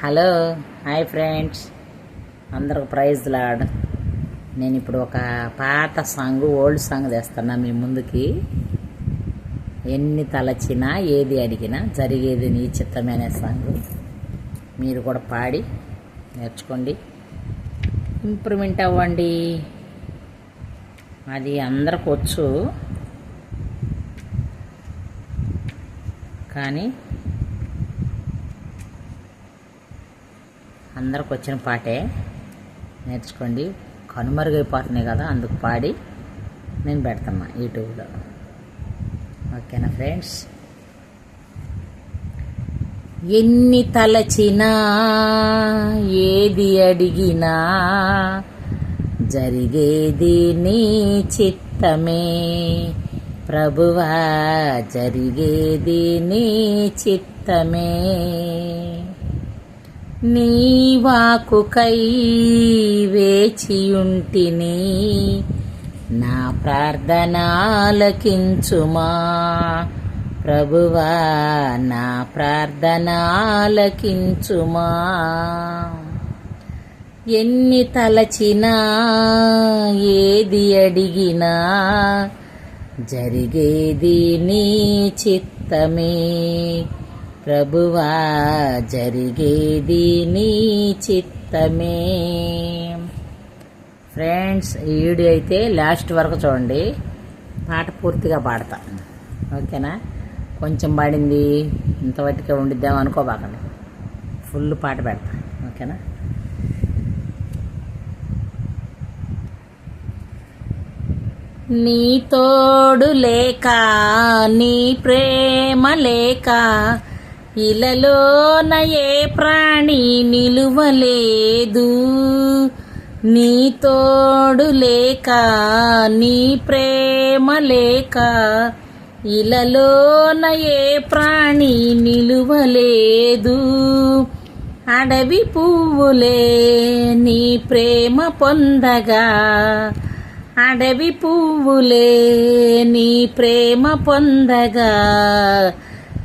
Hello hi friends. అందరికి praise lord నేను ఇప్పుడు ఒక పాత సాంగ్ ఓల్డ్ సాంగ్ తెస్తున్నా మీ ముందుకి. ఎన్ని తలచినా ఏది అడిగినా జరిగేది నీ చిత్తమైన సాంగ్. మీరు కూడా పాడి నేర్చుకోండి. ఇంప్రూవ్మెంట్ అవ్వండి. అది అందరికి వచ్చు. కానీ అందరికి వచ్చిన పాటే. నేర్చుకోండి. కనుమరుగైపోతున్నాయి కదా అందుకు పాడి నేను పెడతాను యూట్యూబ్లో. ఓకేనా ఫ్రెండ్స్? ఎన్ని తలచినా ఏది అడిగినా జరిగేది నీ చిత్తమే. ప్రభువా జరిగేది నీ చిత్తమే. నీ వాకుకై వేచియుంటిని నా ప్రార్థనాలకించుమా. ప్రభువా నా ప్రార్థనాలకించుమా. ఎన్ని తలచినా ఏది అడిగినా జరిగేది నీ చిత్తమే. ప్రభువా జరిగేది నీ చిత్తమే. ఫ్రెండ్స్ ఈ వీడియో అయితే లాస్ట్ వరకు చూడండి. పాట పూర్తిగా పాడతా. ఓకేనా? కొంచెం పాడింది ఇంతవరకే ఉండిద్దాం అనుకోబాకండి. ఫుల్ పాట పెడతా. ఓకేనా? నీ తోడు లేక నీ ప్రేమ లేక ఇలలోన ఏ ప్రాణి నిలువలేదు? నీ తోడు లేక నీ ప్రేమ లేక ఇలలోన ఏ ప్రాణి నిలువలేదు? అడవి పువ్వులే నీ ప్రేమ పొందగా అడవి పువ్వులే నీ ప్రేమ పొందగా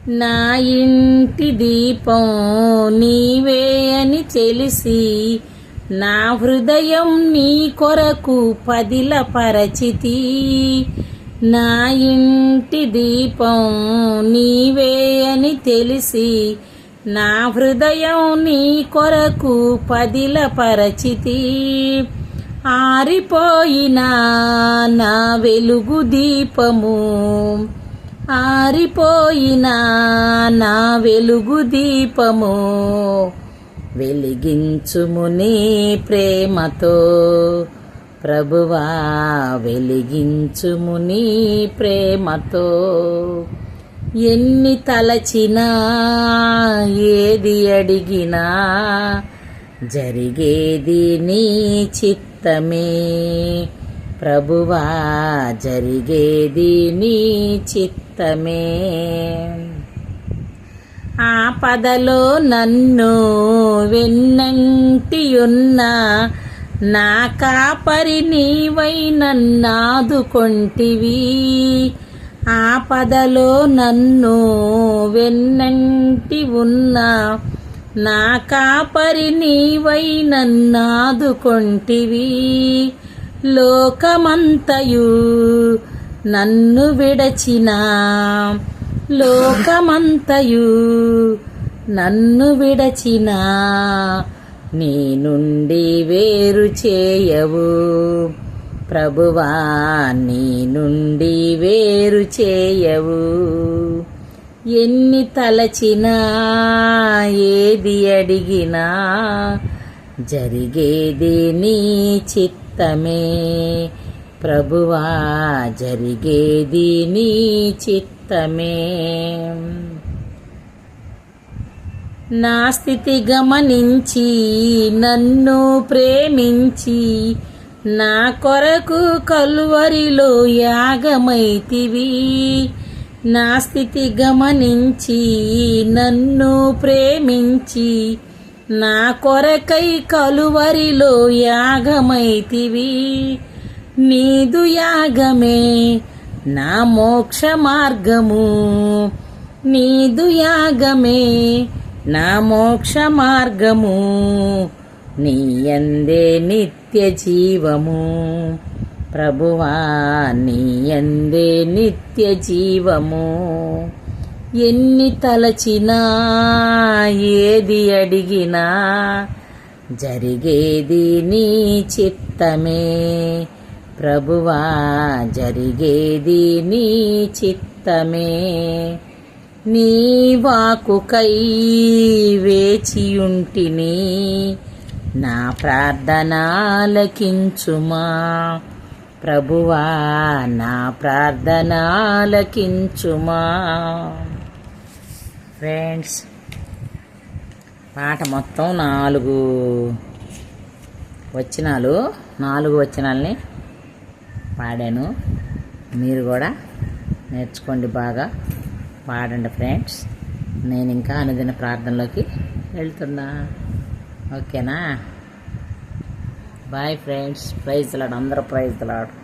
నా ఇంటి దీపం నీవే అని తెలిసి నా హృదయం నీ కొరకు పదిల పరచితి నా ఇంటి దీపం నీవే అని తెలిసి నా హృదయం నీ కొరకు పదిల పరచితి ఆరిపోయిన నా వెలుగు దీపము ఆరిపోయిన నా వెలుగు దీపము వెలిగించుము నీ ప్రేమతో. ప్రభువా వెలిగించుము నీ ప్రేమతో. ఎన్ని తలచినా ఏది అడిగినా జరిగేది నీ చిత్తమే. ప్రభువా జరిగేది నీ చిత్తమే. ఆపదలో నన్ను వెన్నంటియున్న నా కాపరి నీవై నన్నాదుకొంటివి. ఆపదలో నన్ను వెన్నంటి ఉన్న నా కాపరి నీవై నన్నాదుకొంటివి. లోకమంతయు నన్ను విడచిన. లోకమంతయు నన్ను విడచిన. నీ నుండి వేరు చేయవు. ప్రభువా నీ నుండి వేరు చేయవు. ఎన్ని తలచినా ఏది అడిగినా జరిగేది నీ చిత్తమే. ప్రభువా జరిగేది నీ చిత్తమే. నా స్థితి గమనించి నన్ను ప్రేమించి నా కొరకు కలువరిలో యాగమైతివి. నా స్థితి గమనించి నన్ను ప్రేమించి నా కొరకై కలువరిలో యాగమైతివి. నీదు యాగమే నా మోక్ష మార్గము. నీదు యాగమే నా మోక్ష మార్గము. నీయందే నిత్య జీవము. ప్రభువా నీయందే నిత్య జీవము. ఎన్ని తలచినా ఏది అడిగినా జరిగేది నీ చిత్తమే. ప్రభువా జరిగేది నీ చిత్తమే. నీ వాకుకై వేచియుంటిని నా ప్రార్థనాలకించుమా. ప్రభువా నా ప్రార్థనాలకించుమా. ఫ్రెండ్స్ పాట మొత్తం నాలుగు వచనాలు నాలుగు వచనాలని పాడాను. మీరు కూడా నేర్చుకోండి బాగా. పాడండి ఫ్రెండ్స్. నేను ఇంకా అనుదిన ప్రార్థనలోకి వెళ్తున్నా. ఓకేనా? Bye friends. Praise Lord. అందరూ ప్రైజ్ లాడు.